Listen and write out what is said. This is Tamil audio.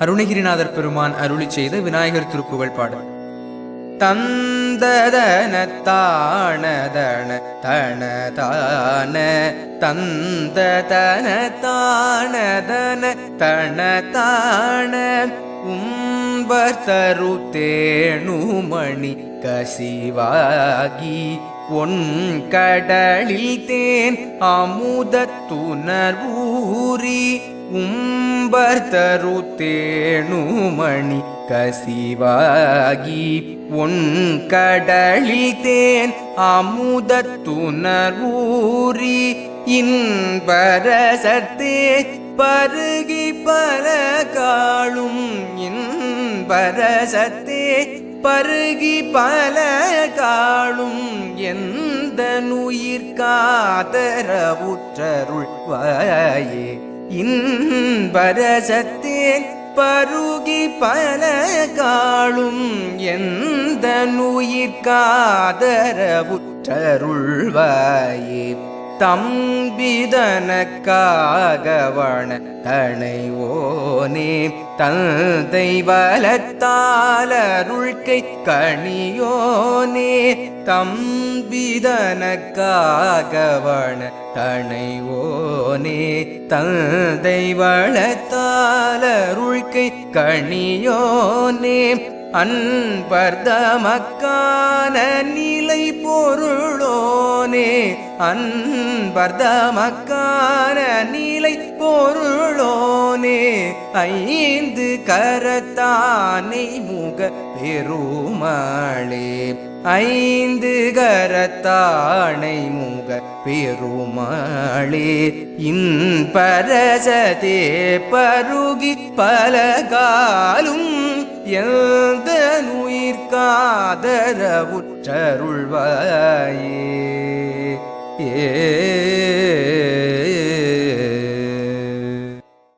அருணகிரிநாதர் பெருமான் அருளி செய்த விநாயகர் திருப்புகழ் பாடல். தந்ததன தானதன தனதான தந்ததன தானதன தனதான உம்பர் தரு தேணுமணி கசிவாகி ஒன் கடலில் தேன் அமுதத்துணர் ஊறி உம்பர் தரு தேணுமணி கசிவாகி உன் கடலில் தேன் அமுதத்துணர்வூரி இன்பரசத்தே பருகி பல காளும் இன்பரசத்தே பருகி பல காளும் எந்த நுயிர்காதரவுற்றருள் வாயே. இன்பரசத்தே பருகி பல காளும் எந்த நுயிர்காதரவுற்றருள்வாயே தம்பிதனக்காகவன தனைவோனே தந்தை வலத்தாலருள்கை கணியோனே தம்பிதனக்காகவன தனைவோனே தந்தை வளத்தாலருள்கை கணியோனே அன்பர்தமக்கான நிலை பொருளோனே அன்பர்தமக்கான நிலை பொருளோனே ஐந்து கரத்தானை முக பெருமாளே ஐந்து கரத்தானை முக பெருமாளே இன்பரசதே பருகி பலகாலும் நுயிர்காதரவுற்றருள்வாயே ஏ